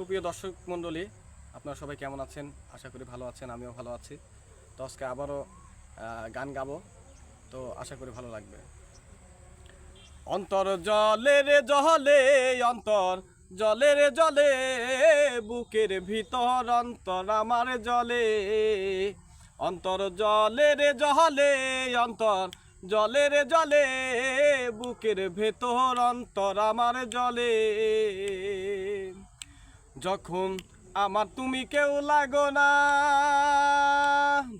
সুপ্রিয় দর্শক মণ্ডলী, আপনারা সবাই কেমন আছেন? আশা করি ভালো আছেন, আমিও ভালো আছি। তো আজকে আবারও গান গাবো, তো আশা করি ভালো লাগবে। অন্তর জলে রে অন্তর জলে রে জলে, বুকের ভিতর অন্তর আমার জলে। অন্তর জলে রে জলে, অন্তর জলে রে জলে, বুকের ভেতর অন্তর আমার জলে। যখন আমার তুমি কেউ লাগো না,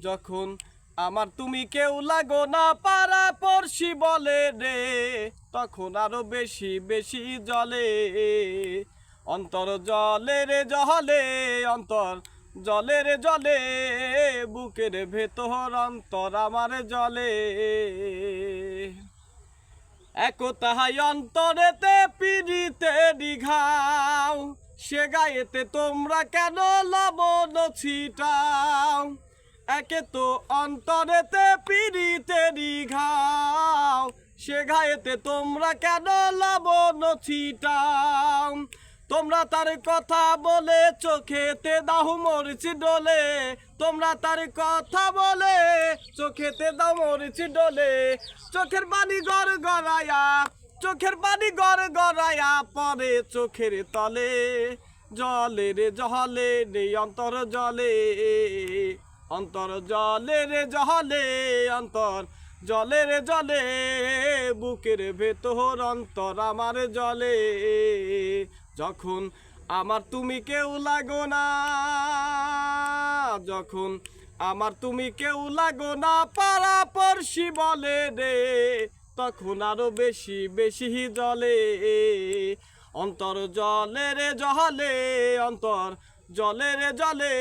যখন আমার তুমি কেউ লাগো না, পাড়া পড়শি বলে রে, তখন আরও বেশি বেশি জলে। অন্তর জলে রে জলে, অন্তর জলে রে জলে, বুকের ভেতর অন্তর আমার জলে। একতাহাই অন্তরেতে পিড়িতে দিঘাও সে গায়েতে তোমরা কেন লবণ ছিটাও? একে তো অন্তরেতে পিড়িতে দিঘাও সে গায়েতে তোমরা কেন লবণ ছিটাও? তোমরা তার কথা বলে চোখেতে দাহু মরিচি ডোলে। তোমরা তার কথা বলে চোখেতে দাও মরিচি ডোলে। চোখের পানি গড় গড়ায়া চোখের পানি গড় গড়ায়া পরে চোখের তলে। জলে রে জলে রে অন্তর জলে অন্তর জলে রে জলে, অন্তর জলে রে জলে। বুকের ভেতর অন্তর আমার জলে। যখন আমার তুমি কেউ লাগো না, যখন আমার তুমি কেউ লাগো না পাড়া পড়শি বলে রে তখন আরও বেশি বেশি জলে। অন্তর জলে রে অন্তর জলে রে জলে,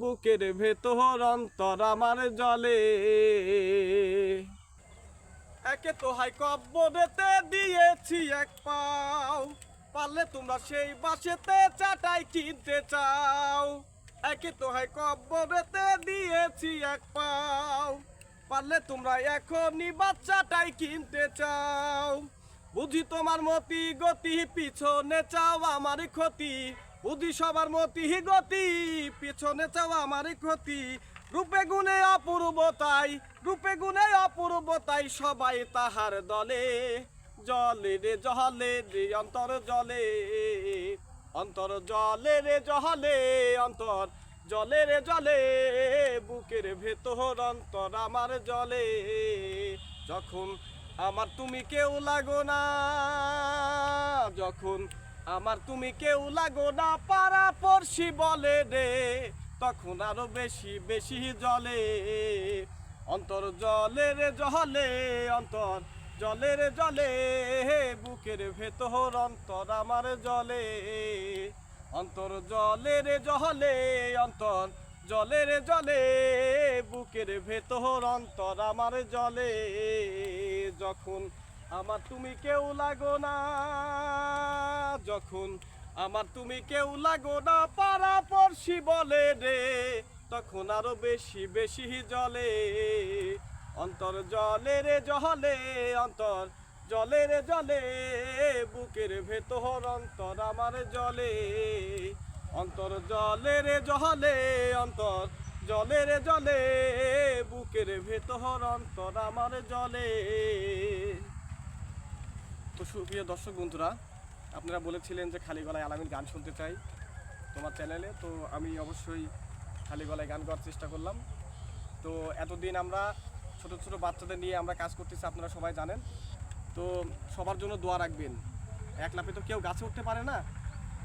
বুকের ভেতর অন্তর আমার জলে। একে তো হাই কব্বরেতে দিয়েছি এক পাও, পারলে তোমরা সেই বাসেতে চাটাই কিনতে চাও। একে তো হাই কব্বরেতে দিয়েছি এক পাও। পারলে তোমরা এখনই বাচ্চাটাই কিনতে চাও। বুঝি তোমার মতি গতি পিছনে চাও আমার ক্ষতি। বুঝি সবার মতি গতি পিছনে চাও আমার ক্ষতি। রূপে গুণে অপূর্ব তাই, রূপে গুণে অপূর্ব তাই সবাই তাহার দলে। জলে রে জলে রে, অন্তর জলে অন্তর জলে রে জলে, অন্তর জলে রে জলে, বুকের ভেতর অন্তর আমার জলে। যখন আমার তুমি কেউ লাগো না, যখন আমার তুমি কেউ লাগো না, পাড়া পড়শি বলে রে, তখন আরও বেশি বেশি জলে। অন্তর জলে রে জলে, অন্তর জলে রে জলে, বুকের ভেতর অন্তর আমার জলে। অন্তর জলে রে অন্তর জলে রে জলে, বুকের ভেতর অন্তর আমার জলে। যখন আমার তুমি কেউ লাগো না, যখন আমার তুমি কেউ লাগো না পাড়া পড়শি বলে রে, তখন আরও বেশি বেশি জলে। অন্তর জলে রে জলে, অন্তর জলে রে জলে, বুকের ভেতর অন্তর আমার জলে। অন্তর জলে রে জলে, অন্তর জলে রে জলে, বুকের ভেতর অন্তর আমার জলে। তো সুপ্রিয় দর্শক বন্ধুরা, আপনারা বলেছিলেন যে খালি গলায় আলামিন গান শুনতে চাই তোমার চ্যানেলে, তো আমি অবশ্যই খালি গলায় গান করার চেষ্টা করলাম। তো এতদিন আমরা ছোট ছোট বাচ্চাদের নিয়ে আমরা কাজ করতেছি, আপনারা সবাই জানেন। তো সবার জন্য দোয়া রাখবেন। এক লাফে তো কেউ গাছে উঠতে পারে না।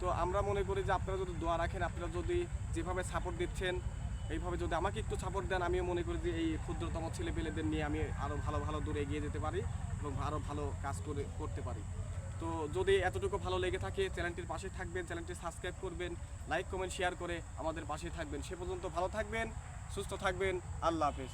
তো আমরা মনে করি যে আপনারা যদি দোয়া রাখেন, আপনারা যদি যেভাবে সাপোর্ট দিচ্ছেন, এইভাবে যদি আমাকে একটু সাপোর্ট দেন, আমিও মনে করি যে এই ক্ষুদ্রতম ছেলে পেলেদের নিয়ে আমি আরও ভালো ভালো দূরে এগিয়ে যেতে পারি এবং আরও ভালো কাজ করে, করতে পারি। তো যদি এতটুকু ভালো লেগে থাকে, চ্যানেলটির পাশে থাকবেন, চ্যানেলটি সাবস্ক্রাইব করবেন লাইক কমেন্ট শেয়ার করে আমাদের পাশে থাকবেন। সে পর্যন্ত ভালো থাকবেন, সুস্থ থাকবেন, আল্লাহ হাফেজ।